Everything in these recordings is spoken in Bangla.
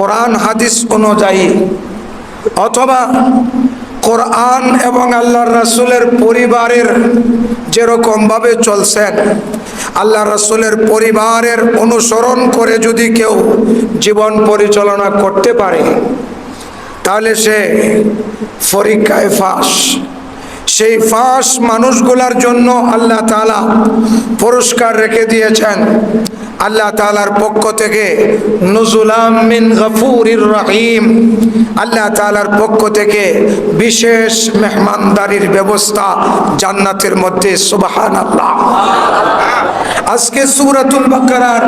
কোরআন, হাদিস অনুযায়ী। অথবা কোরআন এবং আল্লাহ রাসুলের পরিবারের যেরকমভাবে চলছেন আল্লাহ রাসুলের পরিবারের অনুসরণ করে যদি কেউ জীবন পরিচালনা করতে পারে, তাহলে সে পরীক্ষায় ফাঁস। সেই ফাঁস মানুষগুলার জন্য আল্লাহ তালা পুরস্কার রেখে দিয়েছেন। আল্লাহ তালার পক্ষ থেকে নজুলাম মিন গফুরির রহিম। আল্লাহ তালার পক্ষ থেকে বিশেষ মেহমানদারির ব্যবস্থা জান্নাতের মধ্যে সুবাহান আল্লাহ আজকে সুরাতুল বাকারার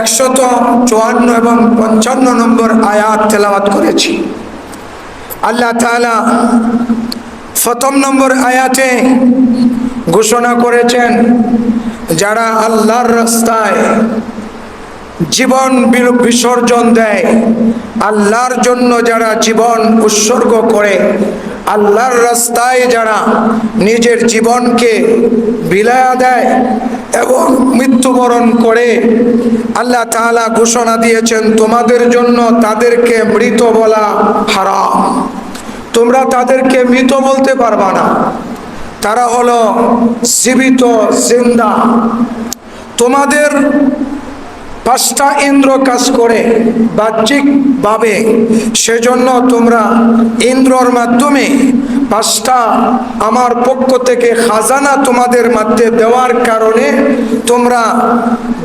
একশত চুয়ান্ন এবং পঞ্চান্ন নম্বর আয়াত তেলাওয়াত করেছি। আল্লাহ তালা প্রথম নম্বর আয়াতে ঘোষণা করেছেন যারা আল্লাহর রাস্তায় জীবন বিসর্জন দেয়, আল্লাহর জন্য যারা জীবন উৎসর্গ করে, আল্লাহর রাস্তায় যারা নিজের জীবনকে বিলায়া দেয় এবং মৃত্যুবরণ করে, আল্লাহ তাআলা ঘোষণা দিয়েছেন, তোমাদের জন্য তাদেরকে মৃত বলা হারাম। তোমরা তাদেরকে মৃত বলতে পারবা না। তারা হলো জীবিত জিন্দা। তোমাদের পাঁচটা ইন্দ্র কাজ করে বাহ্যিকভাবে, সেজন্য তোমরা ইন্দ্রর মাধ্যমে পাঁচটা আমার পক্ষ থেকে খাজানা তোমাদের মধ্যে দেওয়ার কারণে তোমরা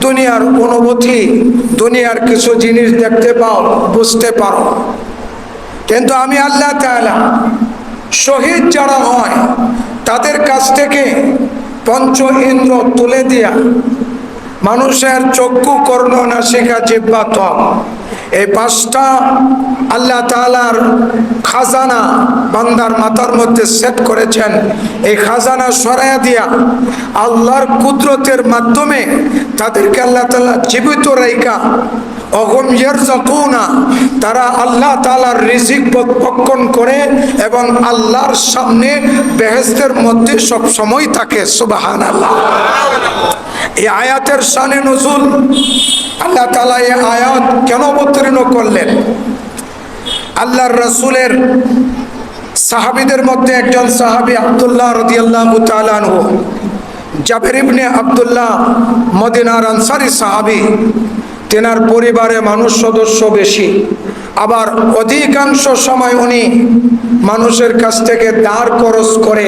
দুনিয়ার অনুভূতি, দুনিয়ার কিছু জিনিস দেখতে পাও, বুঝতে পারো। কিন্তু আমি আল্লাহ তাআলা শহীদ যারা হয় তাদের কাছ থেকে পঞ্চ ইন্দ্র তুলে দেয়া মানুষের চক্ষু কর্ণ নাসিকা জিব্বা ত্বক এই পাঁচটা আল্লাহ তাআলার খাজানা বান্দার মাথার মধ্যে সেট করেছেন। এই খাজানা সরাইয়া দিয়া আল্লাহর কুদরতের মাধ্যমে তাদেরকে আল্লাহ তাআলা জীবিত রেখা অগম তারা আল্লাহ তাআলার রিজিক ভক্ষণ করে এবং আল্লাহর সামনে বেহেশতের মধ্যে সব সময় থাকে। সুবহানাল্লাহ। এই আয়াতের সানে নজুল আল্লাহ তালা এই আয়াত কেন অবতীর্ণ করলেন? আল্লাহর রসুলের সাহাবীদের মধ্যে একজন সাহাবী আব্দুল্লাহ রাদিয়াল্লাহু জাবের ইবনে আব্দুল্লাহ মদিনার আনসারি সাহাবী। তেনার পরিবারে মানুষ সদস্য বেশি। আবার অধিকাংশ সময় উনি মানুষের কাছ থেকে দাঁড় খরচ করে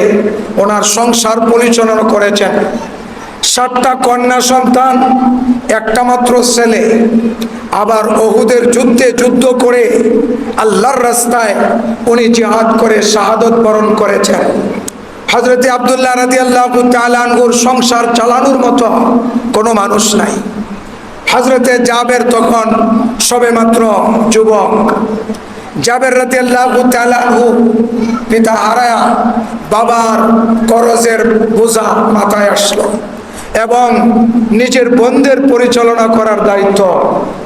ওনার সংসার পরিচালনা করেছেন। সাতটা কন্যা সন্তান একটা মাত্র ছেলে আবার অহুদের যুদ্ধে যুদ্ধ করে আল্লাহর রাস্তায় উনি জিহাদ করে শাহাদত বরণ করেছেন। হজরতে আবদুল্লাহ রাজি আল্লাহ তালানহুর সংসার চালানোর মতো কোনো মানুষ নাই। হজরতে জাবের তখন সবেমাত্র যুবক। জাবের রাতে আল্লাহ পিতা হারায়া বাবার করজের বোঝা মাথায় আসলো। এবং নিজের বন্ধের পরিচালনা করার দায়িত্ব।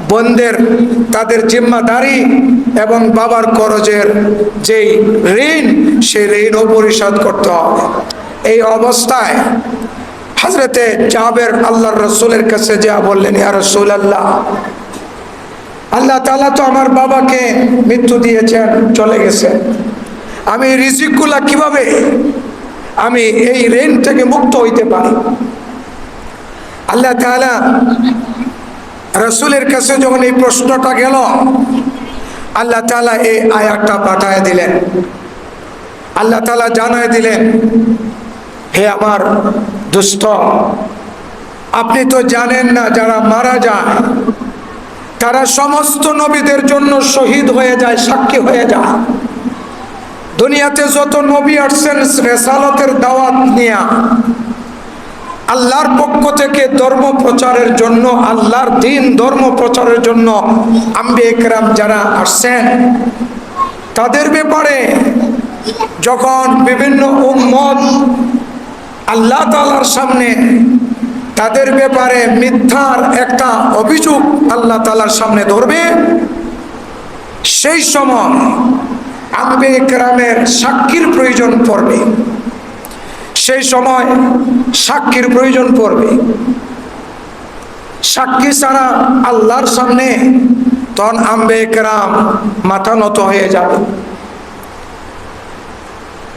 বন্ধের তাদের জিম্মাদারি এবং বাবার করজের যেই ঋণ, সেই ঋণও পরিশোধ করতে হবে। এই অবস্থায় হজরতে জাবের আল্লাহর রসুলের কাছে যা বললেন, ইয়া রসুল আল্লাহ আল্লাহ তালা তো আমার বাবাকে মৃত্যু দিয়েছেন, চলে গেছে আমি রিজিকগুলা কীভাবে? আমি এই ঋণ থেকে মুক্ত হইতে পারি? আল্লাহ তাআলা রসুলের কাছে যখন এই প্রশ্নটা গেল, আল্লাহ তাআলা এই আয়াতটা পাঠায় দিলেন। আল্লাহ তালা জানায় দিলেন, হে আমার দুস্থ আপনি তো জানেন না যারা মারা যায়, তারা সমস্ত নবীদের জন্য শহীদ হয়ে যায়, সাক্ষী হয়ে যায়। দুনিয়াতে যত নবী আসছেন, রেসালতের দাওয়াত নিয়া আল্লাহর পক্ষ থেকে ধর্ম প্রচারের জন্য, আল্লাহর দিন ধর্ম প্রচারের জন্য আম্বে একরাম যারা আসছেন, তাদের ব্যাপারে যখন বিভিন্ন উম্মত আল্লাহ তালার সামনে তাদের ব্যাপারে মিথ্যার একটা অভিযোগ আল্লাহ তালার সামনে ধরবে, সেই সময় আম্বে একরামের সাক্ষীর প্রয়োজন পড়বে। সেই সময় সাক্ষীর প্রয়োজন পড়বে। সাক্ষী ছাড়া আল্লাহর সামনে তখন আম্বে একরাম মাথা নত হয়ে যাবে।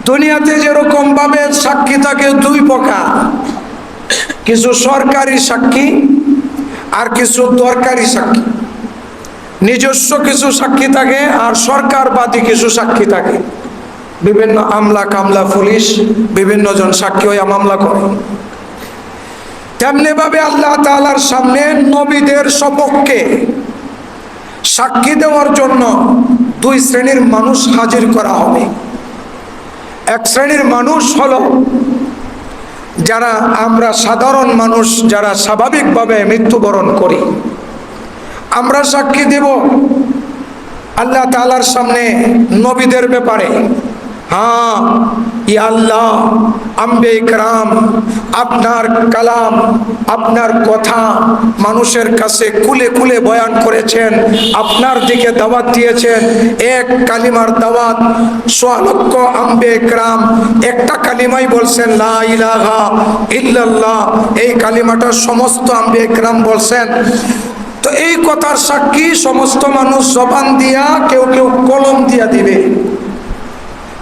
দুনিয়াতে যেরকম ভাবে সাক্ষী থাকে দুই প্রকার, কিছু সরকারি সাক্ষী আর কিছু দরকারি সাক্ষী। নিজস্ব কিছু সাক্ষী থাকে আর সরকারবাদী কিছু সাক্ষী থাকে। বিভিন্ন আমলা কামলা পুলিশ, বিভিন্ন জন সাক্ষী হয়ে মামলা করে। তেমনি ভাবে আল্লাহ তাআলার সামনে নবীদের সপক্ষে সাক্ষী দেওয়ার জন্য দুই শ্রেণির মানুষ হাজির করা হবে। এক শ্রেণির মানুষ হল যারা আমরা সাধারণ মানুষ, যারা স্বাভাবিকভাবে মৃত্যুবরণ করি। আমরা সাক্ষী দেব আল্লাহ তালার সামনে নবীদের ব্যাপারে। হ্যাঁ ই আল্লাহ আম্বে ইকরাম আপনার কালাম আপনার কথা মানুষের কাছে কুলে কুলে বয়ান করেছেন আপনার দিকে দাওয়াত দিয়েছেন এক কালিমার দাওয়াত সোয়ালক্ষ আম্বে ইকরাম একটা কালিমাই বলছেন লা ইল্লাল্লাহ, এই কালিমাটা সমস্ত আম্বে ইকরাম বলছেন। তো এই কথার সাক্ষী সমস্ত মানুষ জবান দিয়া কেউ কেউ কলম দিয়া দিবে।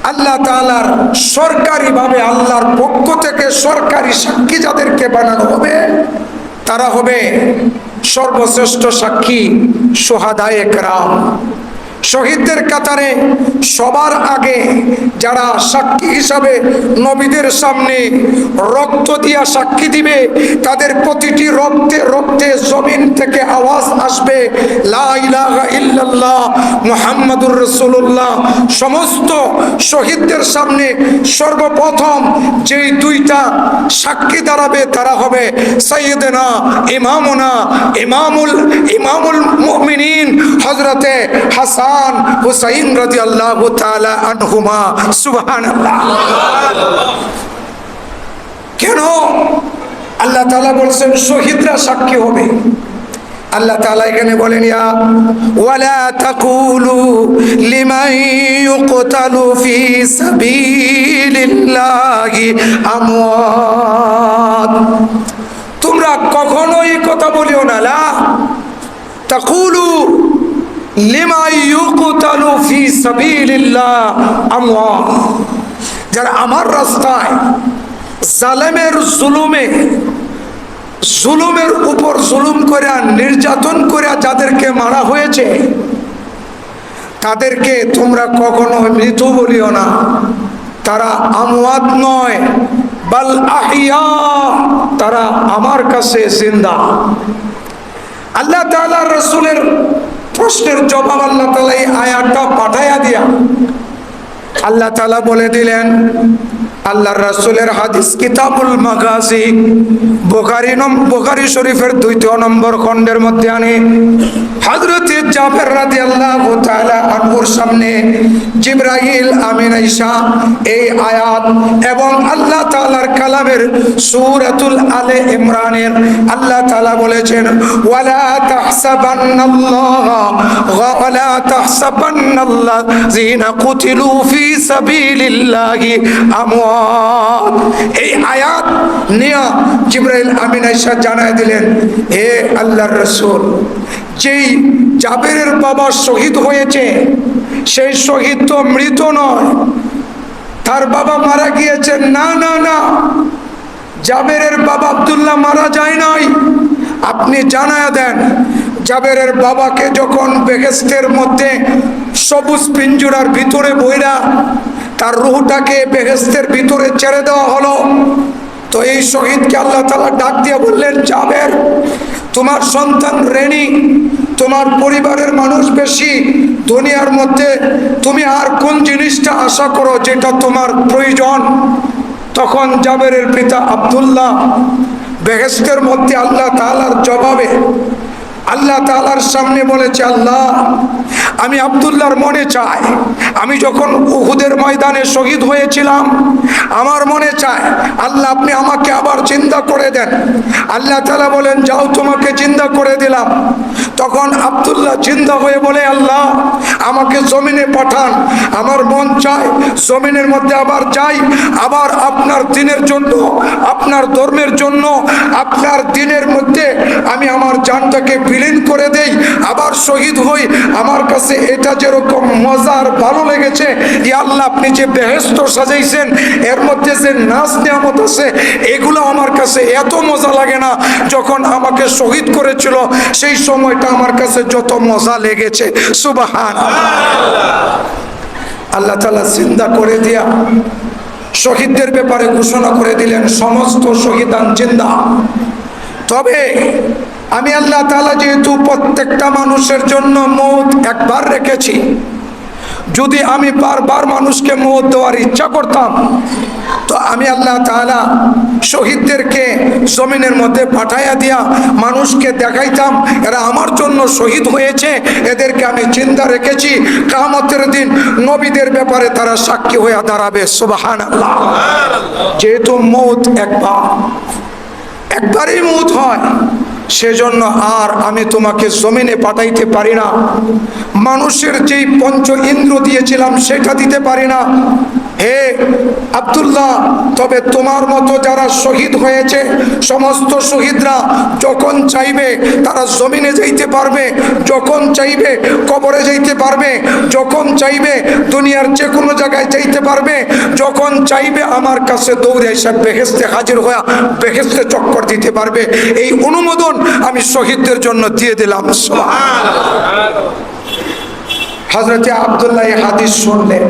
আল্লাহ তালার সরকারিভাবে, আল্লাহর পক্ষ থেকে সরকারি সাক্ষী যাদেরকে বানানো হবে, তারা হবে সর্বশ্রেষ্ঠ সাক্ষী, সোহাদায় রাম শহীদদের কাতারে সবার আগে যারা সাক্ষী হিসাবে নবীদের সামনে রক্ত দিয়া সাক্ষী দিবে, তাদের প্রতিটি রক্তে রক্তে জমিন থেকে আওয়াজ আসবে মুহাম্মাদুর রাসূলুল্লাহ। সমস্ত শহীদদের সামনে সর্বপ্রথম যেই দুইটা সাক্ষী দাঁড়াবে, তারা হবে সৈয়দনা ইমামুনা, ইমামুল ইমামুল মুমিনিন হজরতে হাসান হুসাইন রাদিয়াল্লাহু তাআলা আনহুমা। সুবহানাল্লাহ। কেন? আল্লাহ তালা বলছেন, শহীদরা সাক্ষী হবে। আল্লাহ তাআলা এখানে বলেন, ইয়া ওয়ালা তাকুলু আমওয়াত। তোমরা কখনোই কথা বলিও না। লা তাকুলু যারা আমার রাস্তায় জালেমের জুলুমে, জুলুমের উপর জুলুম করে নির্যাতন করে যাদেরকে মারা হয়েছে, তাদেরকে তোমরা কখনো মৃত বলিও না। তারা আমওয়াত নয়, বাল আহিয়া, তারা আমার কাছে জিন্দা। আল্লাহ তাআলা রসুলের প্রশ্নের জবাব আল্লাহ তালা এই আয়াতটা পাঠাইয়া দিয়া। আল্লাহ তালা বলে দিলেন, আল্লাহর রাসুলের হাদিস কিতাবুল মাগাজি নম, বোখারি শরীফের দ্বিতীয় নম্বর খণ্ডের মধ্যে আনে। হযরত জাবের রাদিয়াল্লাহু তাআলা আনহুর সামনে জিবরাইল, আমিন, আয়েশা এই আয়াত এবং আল্লাহ তাআলার কালামের সূরাতুল আলে ইমরানের আল্লাহ তাআলা বলেছেন এই জানায় দিলেন, হে আল্লাহর রাসূল, যেই জাবেরের বাবা শহীদ হয়েছে। সেই শহীদ তো মৃত নয়। তার বাবা মারা গিয়েছে। না না না। জাবেরের বাবা আব্দুল্লাহ মারা যায় নাই। আপনি জানায় দেন, জাবেরের বাবাকে যখন বেহেস্তের মধ্যে সবুজ পিঞ্জুরার ভিতরে বইরা তার রুহটাকে বেহেস্তের ভিতরে ছেড়ে দেওয়া হলো, তো এই শহীদকে আল্লাহ তালা ডাক দিয়ে বললেন, জাবের, তোমার সন্তান রেনি তোমার পরিবারের মানুষ বেশি দুনিয়ার মধ্যে। তুমি আর কোন জিনিসটা আশা করো যেটা তোমার প্রয়োজন? তখন জাবেরের পিতা আবদুল্লাহ বেহেস্তের মধ্যে আল্লাহ তালার জবাবে আল্লাহ তালার সামনে বলেছে, আল্লাহ, আমি আবদুল্লাহর মনে চাই। আমি যখন উহুদের ময়দানে শহীদ হয়েছিলাম, আমার মনে চায়, আল্লাহ, আপনি আমাকে আবার চিন্তা করে দেন। আল্লাহ তালা বলেন, যাও, তোমাকে চিন্তা করে দিলাম। তখন আবদুল্লাহ চিন্তা হয়ে বলে, আল্লাহ আমাকে জমিনে পাঠান। আমার মন চায় জমিনের মধ্যে আবার যাই। আবার আপনার দিনের জন্য, আপনার ধর্মের জন্য, আপনার দিনের মধ্যে আমি আমার জানটাকে বিলীন করে দেই, আবার শহীদ হই। আমার কাছে এটা যেরকম মজার ভালো লেগেছে ই আল্লাহ আপনি যে বেহেস্ত সাজাইছেন, এর মধ্যে যে নাচ নিয়ামত আছে, এগুলো আমার কাছে এত মজা লাগে না। যখন আমাকে শহীদ করেছিল, সেই সময়টা আমার কাছে যত মজা লেগেছে। সুবাহান আল্লাহ তালা চিন্তা করে দিয়া শহীদদের ব্যাপারে ঘোষণা করে দিলেন, সমস্ত শহীদান চিন্তা তবে আমি আল্লাহ তালা যেহেতু প্রত্যেকটা মানুষের জন্য মত একবার রেখেছি যদি আমি বারবার মানুষকে মত দেওয়ার ইচ্ছা করতাম, তো আমি আল্লাহ তাআলা শহীদদেরকে জমিনের মধ্যে পাঠাইয়া দিয়া মানুষকে দেখাইতাম, এরা আমার জন্য শহীদ হয়েছে, এদেরকে আমি চিন্তা রেখেছি কামতের দিন নবীদের ব্যাপারে তারা সাক্ষী হয়ে দাঁড়াবে সুবাহান যেহেতু মৌত একবার, একবারই মৌত হয় সেজন্য আর আমি তোমাকে জমিনে পাঠাইতে পারি না। মানুষের যেই পঞ্চ ইন্দ্র দিয়েছিলাম, সেটা দিতে পারি না। হে আব্দুল্লাহ, তবে তোমার মতো যারা শহীদ হয়েছে, সমস্ত শহীদরা যখন চাইবে তারা জমিনে যাইতে পারবে, যখন চাইবে কবরে যাইতে পারবে, যখন চাইবে দুনিয়ার যে কোনো জায়গায় যাইতে পারবে, যখন চাইবে আমার কাছে দৌড়ে এসে বেহেস্তে হাজির হয়ে বেহেস্তে চক্কর দিতে পারবে। এই অনুমোদন আমি শহীদদের জন্য দিয়ে দিলাম। হজরতে আবদুল্লাহ হাদিস শুনলেন।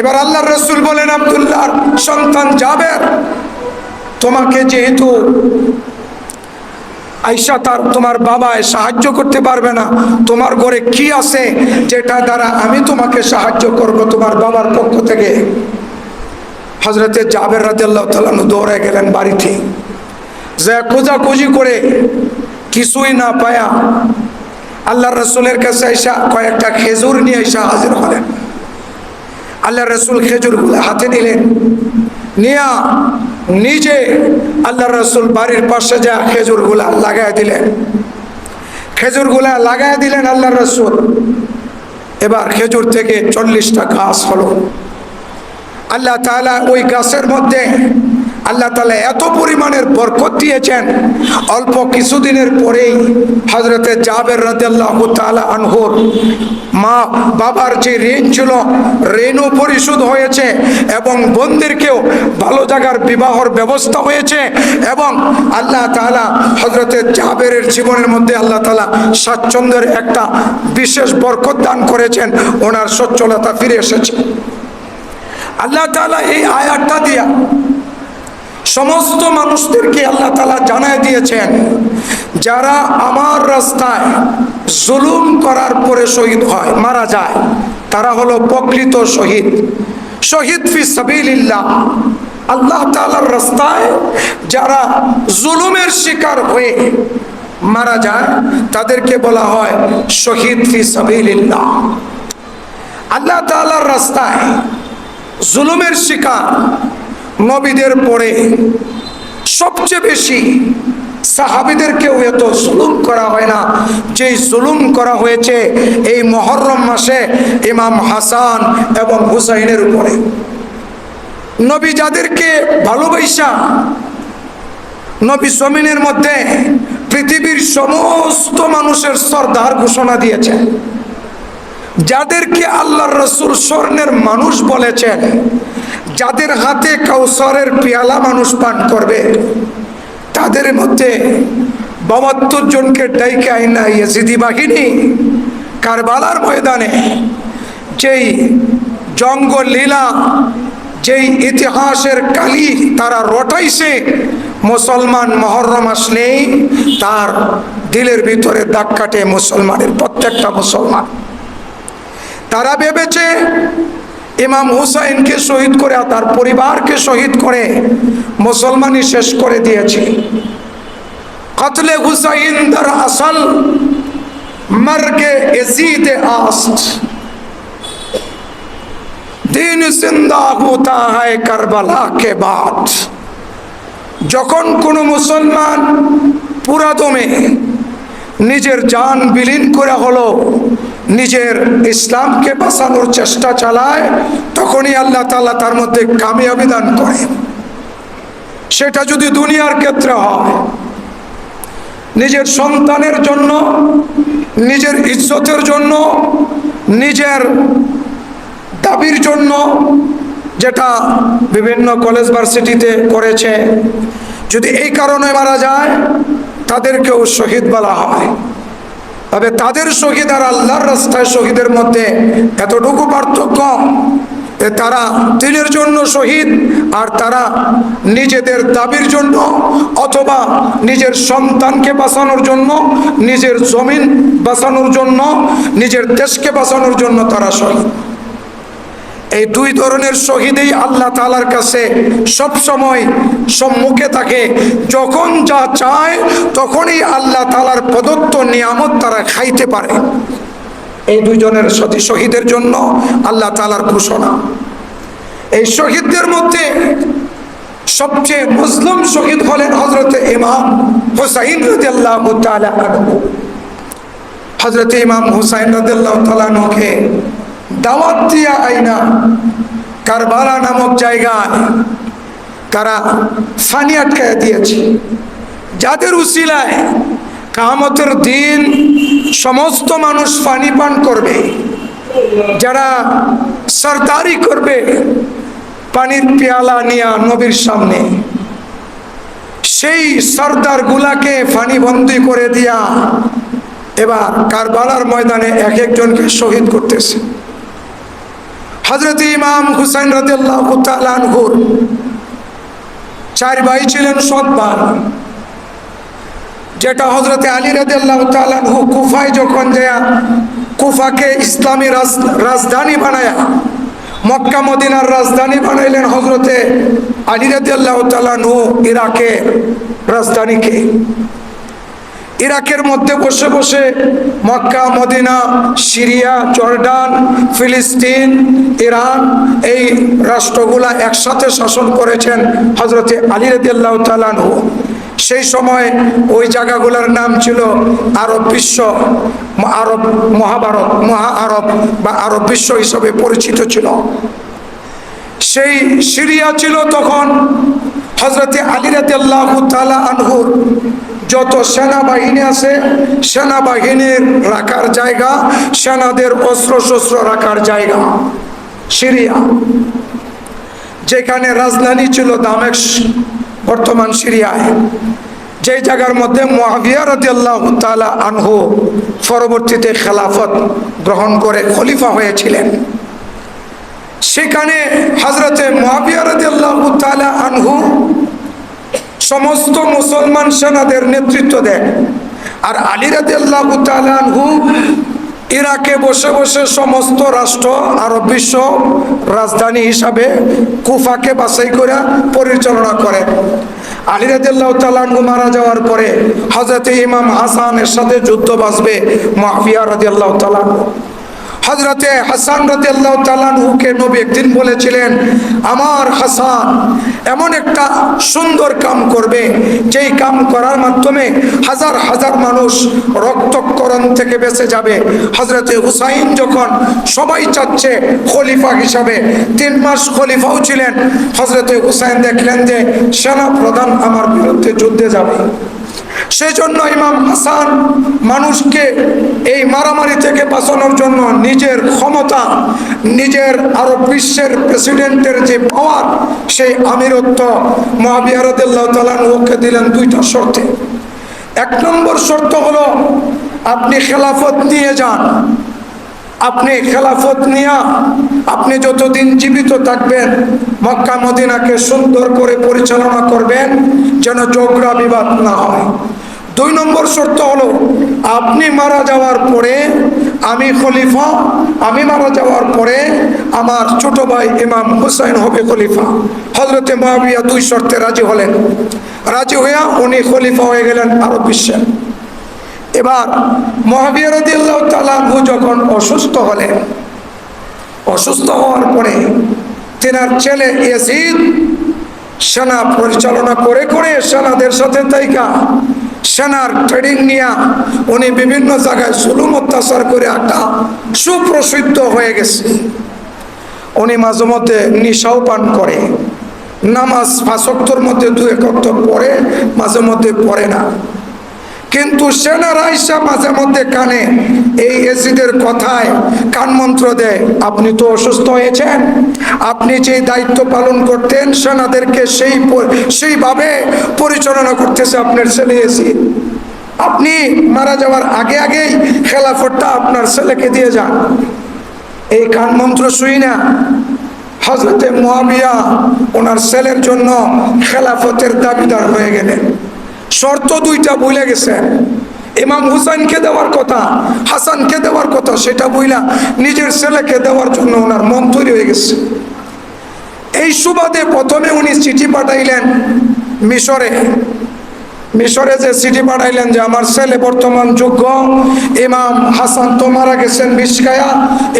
এবার আল্লাহ রসুল বলেন আবদুল্লাহর সন্তান যাবে তোমাকে যেহেতু আইসা তার, তোমার বাবায় সাহায্য করতে পারবে না, তোমার ঘরে কি আছে যেটা দ্বারা আমি তোমাকে সাহায্য করব তোমার বাবার পক্ষ থেকে? হজরতে জাবের রাজিয়াল্লাহ তালানু দৌড়ে গেলেন বাড়িতে। যে খোঁজাখুঁজি করে কিছুই না পায়া আল্লাহ রসুলের কাছে আইসা কয়েকটা খেজুর নিয়ে আইসা হাজির হলেন। আল্লাহ রসুল খেজুরগুলো হাতে দিলেন নিয়া নিজে আল্লাহ রসুল বাড়ির পাশে যা খেজুরগুলা লাগাই দিলেন। খেজুরগুলা লাগাই দিলেন আল্লাহ রসুল। এবার খেজুর থেকে চল্লিশটা ঘাস হলো। আল্লাহ তালা ওই গাছের মধ্যে আল্লাহ তালা এত পরিমাণের বরকত দিয়েছেন। অল্প কিছুদিনের পরেই হজরতে জাবের রাদিয়াল্লাহু তাআলা আনহুর মা বাবার যে ঋণ ছিল, ঋণও পরিশোধ হয়েছে এবং বোনদেরকেও ভালো জায়গার বিবাহর ব্যবস্থা হয়েছে এবং আল্লাহ তাআলা হজরতে জাবেরের জীবনের মধ্যে আল্লাহ তালা স্বাচ্ছন্দ্যের একটা বিশেষ বরকত দান করেছেন, ওনার সচ্ছলতা ফিরে এসেছে। আল্লাহ তালা এই আয়াতটা দিয়া সমস্ত মানুষদেরকে আল্লাহ তালা জানায় দিয়েছেন, যারা আমার রাস্তায় জুলুম করার পরে শহীদ হয়, মারা যায়, তারা হলো প্রকৃত শহীদ। শহীদ ফি সাবিলিল্লাহ। আল্লাহ তালার রাস্তায় যারা জুলুমের শিকার হয়ে মারা যায়, তাদেরকে বলা হয় শহীদ ফি সাবিলিল্লাহ। আল্লাহ তালার রাস্তায় জুলুমের শিকার নবীদের পরে সবচেয়ে বেশি সাহাবিদেরকেও এত জুলুম করা হয় না। যেই জুলুম করা হয়েছে এই মহরম মাসে ইমাম হাসান এবং হুসাইনের উপরে। নবী যাদেরকে ভালোবাসা, নবী জমিনের মধ্যে পৃথিবীর সমস্ত মানুষের সর্দার ঘোষণা দিয়েছেন। যাদেরকে আল্লাহ রসুল স্বর্ণের মানুষ বলেছেন যাদের হাতে কাউসরের পেয়ালা মানুষ পান করবে, তাদের মধ্যে বাহাত্তর জনকে ডাইকে আইনা ইয়েজিদি বাহিনী কারবালার ময়দানে, যেই জঙ্গল লীলা যেই ইতিহাসের কালি তারা রটাইছে, মুসলমান মহরম আসলেই তার দিলের ভিতরে দাগ কাটে মুসলমানের প্রত্যেকটা মুসলমান। তারা ভেবেছে ইমাম হুসাইনকে শহীদ করে তার পরিবারকে শহীদ করে মুসলমানই শেষ করে দিয়েছে। কতলে হুসাইন দর আসল মর্গে এজিদ আস্ত। দিন জিন্দা হোতা হয় কারবালা কে বাদ যখন কোনো মুসলমান পুরাদমে নিজের জান বিলীন করা হলো নিজের ইসলামকে বাঁচানোর চেষ্টা চালায়, তখনই আল্লাহ তাআলা তার মধ্যে কামিয়াবি দান করে। সেটা যদি দুনিয়ার ক্ষেত্রে হয়, নিজের সন্তানের জন্য, নিজের ইজ্জতের জন্য, নিজের দাবির জন্য, যেটা বিভিন্ন কলেজ ভার্সিটিতে করেছে, যদি এই কারণে মারা যায়, তাদেরকেও শহীদ বলা হয়। তবে তাদের শহীদ আর আল্লাহর রাস্তায় শহীদের মধ্যে এতটুকু পার্থক্য তারা দিনের জন্য শহীদ আর তারা নিজেদের দাবির জন্য অথবা নিজের সন্তানকে বাঁচানোর জন্য, নিজের জমিন বাঁচানোর জন্য, নিজের দেশকে বাঁচানোর জন্য তারা শহীদ। এই দুই ধরনের শহীদেই আল্লাহ তালার কাছে সব সময় সম্মুখে থাকে। যখন যা চায়, তখনই আল্লাহ তালার প্রদত্ত নিয়ামত তারা খাইতে পারে। এই দুইজনের সাথে শহীদের জন্য আল্লাহ তালার ঘোষণা। এই শহীদদের মধ্যে সবচেয়ে মুসলিম শহীদ হলেন হজরত ইমাম হুসাইন রাদিয়াল্লাহ হজরত ইমাম হুসাইন আনহুকে দাওয়াত আইনা। কারবালা নামক জায়গায় তারা ফানি আটকায় দিয়েছে। যাদের উসিলায় কামতের দিন সমস্ত মানুষ পানি পান করবে, যারা সরদারি করবে, পানির পেয়ালা নিয়া নবীর সামনে। সেই সর্দার গুলাকে ফানি বন্দি করে দিয়া এবার কারবালার ময়দানে এক একজনকে শহীদ করতেছে। হজরত ইমাম হুসাইন আনহুর চার ভাই ছিলেন সৎ ভাই যেটা হজরতে আলী রাদিয়াল্লাহু তাআলা আনহু কুফায় যখন যায়, কুফাকে ইসলামী রাজ- রাজধানী বানায়া, মক্কা, মদিনার রাজধানী বানাইলেন হজরতে আলী রাদিয়াল্লাহু তাআলা আনহু ইরাকের রাজধানীকে। ইরাকের মধ্যে বসে বসে মক্কা, মদিনা, সিরিয়া, জর্ডান, ফিলিস্তিন, ইরান এই রাষ্ট্রগুলা একসাথে শাসন করেছেন হজরতে আলী রাদিয়াল্লাহু সেই সময় ওই জায়গাগুলোর নাম ছিল আরব বিশ্ব, আরব মহাভারত, মহা আরব বা আরব বিশ্ব হিসাবে পরিচিত ছিল। সেই সিরিয়া ছিল তখন হজরতে আলী তাআলা আনহুর যত সেনাবাহিনী আছে, সেনাবাহিনীর রাখার জায়গা, সেনাদের অস্ত্র শস্ত্র রাখার জায়গা, সিরিয়া। যেখানে রাজধানী ছিল দামেশ বর্তমান সিরিয়ায়। যেই জায়গার মধ্যে মহাবিয়া রাদিয়াল্লাহু আনহু পরবর্তীতে খেলাফত গ্রহণ করে খলিফা হয়েছিলেন। সেখানে হজরতে মহাবিয়া রাদিয়াল্লাহু তাআলা আনহু সমস্ত মুসলমান সেনাদের নেতৃত্ব দেন আর আলী তাআলা ইরাকে বসে বসে সমস্ত রাষ্ট্র আরব বিশ্ব রাজধানী হিসাবে কুফাকে বাছাই করে পরিচালনা করেন আলী তাআলা মারা যাওয়ার পরে হযরতে ইমাম হাসানের সাথে যুদ্ধ বাঁচবে মুআবিয়া রাদিয়াল্লাহু তাআলা আনহু। হজরতে হাসান রাদিয়াল্লাহু তাআলাহুকে নবী একদিন বলেছিলেন, আমার হাসান এমন একটা সুন্দর কাম করবে, যেই কাম করার মাধ্যমে হাজার হাজার মানুষ রক্তকরণ থেকে বেঁচে যাবে। হজরতে হুসাইন যখন সবাই চাচ্ছে খলিফা হিসাবে, তিন মাস খলিফাও ছিলেন হজরতে হুসাইন দেখলেন যে সেনা প্রধান আমার বিরুদ্ধে যুদ্ধে যাবে। সেজন্য ইমাম হাসান মানুষকে এই মারামারি থেকে বাঁচানোর জন্য নিজের ক্ষমতা, নিজের আরও বিশ্বের প্রেসিডেন্টের যে পাওয়ার সেই আমিরত্ব মহাবিহারদুল্লাহ দিলেন দুইটা শর্তে। এক নম্বর শর্ত হলো, আপনি খেলাফত নিয়ে যান। আপনি খেলাফত নিয়া আপনি যতদিন জীবিত থাকবেন, মক্কা মদিনাকে সুন্দর করে পরিচালনা করবেন যেন ঝগড়া বিবাদ না হয়। দুই নম্বর শর্ত হলো, আপনি মারা যাওয়ার পরে আমি খলিফা, আমি মারা যাওয়ার পরে আমার ছোট ভাই ইমাম হুসাইন হবে খলিফা। হজরতে মহাবিয়া দুই শর্তে রাজি হলেন। রাজি হইয়া উনি খলিফা হয়ে গেলেন আরব বিশ্বের এবার তালাহু যখন অসুস্থ হলেন, অসুস্থ হওয়ার পরে তেনার ছেলে ইয়াসিদ সেনা পরিচালনা করে করে সেনাদের সাথে তাইকা সেনার ট্রেনিং নিয়ে উনি বিভিন্ন জায়গায় জুলুম অত্যাচার করে একটা সুপ্রসিদ্ধ হয়ে গেছে। উনি মাঝে মধ্যে নিশাও পান করে, নামাজ ফাঁসক্তর মধ্যে দু একত্র পড়ে, মাঝে মধ্যে পড়ে না। কিন্তু সেনারা ইসা মাঝে মধ্যে কানে এই এসিদের কথায় কান মন্ত্র দেয়, আপনি তো অসুস্থ হয়েছেন। আপনি যে দায়িত্ব পালন করতেন, সেনাদেরকে সেই সেইভাবে পরিচালনা করতেছে আপনার ছেলে এসি। আপনি মারা যাওয়ার আগে আগেই খেলাফটটা আপনার ছেলেকে দিয়ে যান। এই কান মন্ত্র শুই না। হজরতে মহাবিয়া ওনার ছেলের জন্য খেলাফতের দাবিদার হয়ে গেলেন। শর্ত দুইটা বইলে গেছেন ইমাম হুসাইনকে দেওয়ার কথা, হাসানকে দেওয়ার কথা, সেটা বইলা নিজের ছেলেকে দেওয়ার জন্য ওনার মন তৈরি হয়ে গেছে। এই সুবাদে প্রথমে উনি চিঠি পাঠাইলেন মিশরে। মিশরে যে চিঠি পাঠাইলেন যে আমার ছেলে বর্তমান যোগ্য, ইমাম হাসান তো মারা গেছেন বিষকায়া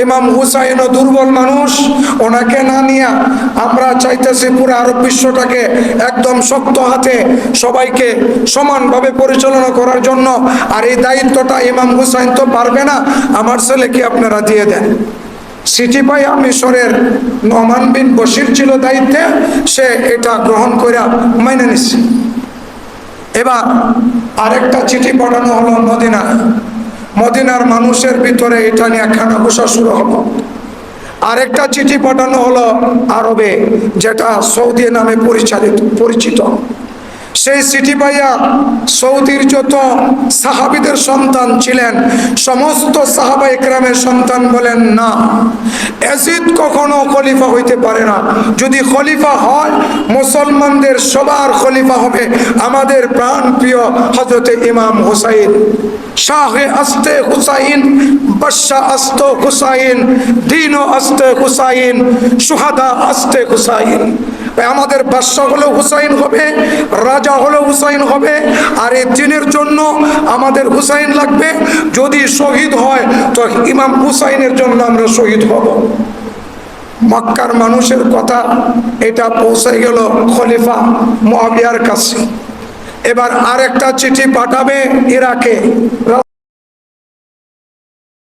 ইমাম হুসাইনও দুর্বল মানুষ, ওনাকে না নিয়ে আমরা চাইতেছি পুরো আরব বিশ্বটাকে একদম শক্ত হাতে সবাইকে সমানভাবে পরিচালনা করার জন্য। আর এই দায়িত্বটা ইমাম হুসাইন তো পারবে না, আমার ছেলেকে আপনারা দিয়ে দেন। সিটি পাইয়া মিশরের নমান বিন বসির ছিল দায়িত্বে, সে এটা গ্রহণ করে মাইনে নিচ্ছে এবার আরেকটা চিঠি পাঠানো হলো মদিনা মদিনার মানুষের ভিতরে এটা নিয়ে খানা ঘোষা শুরু হলো। আরেকটা চিঠি পাঠানো হলো আরবে, যেটা সৌদি নামে পরিচালিত পরিচিত। সেই চিঠি পাইয়া সৌদির যত সাহাবিদের সন্তান ছিলেন, সমস্ত সাহাবা ইকরামের সন্তান বলেন, না, এজিদ কখনো খলিফা হইতে পারে না। যদি খলিফা হয়, মুসলমানদের সবার খলিফা হবে। আমাদের প্রাণ প্রিয় হজরতে ইমাম হুসাইন, শাহে আস্তে হুসাইন বাদশাহ আস্ত হুসাইন, দিন আস্তে হুসাইন, সুহাদা আস্তে হুসাইন। আমাদের বাদশাহ হলো হুসাইন হবে রাজা হলো হুসাইন হবে, আর এই দিনের জন্য আমাদের হুসাইন লাগবে। যদি শহীদ হয়, তো ইমাম হুসাইনের জন্য আমরা শহীদ হব। মক্কার মানুষের কথা এটা পৌঁছে গেল খলিফা মহাবিয়ার কাছে। এবার আরেকটা চিঠি পাঠাবে ইরাকে।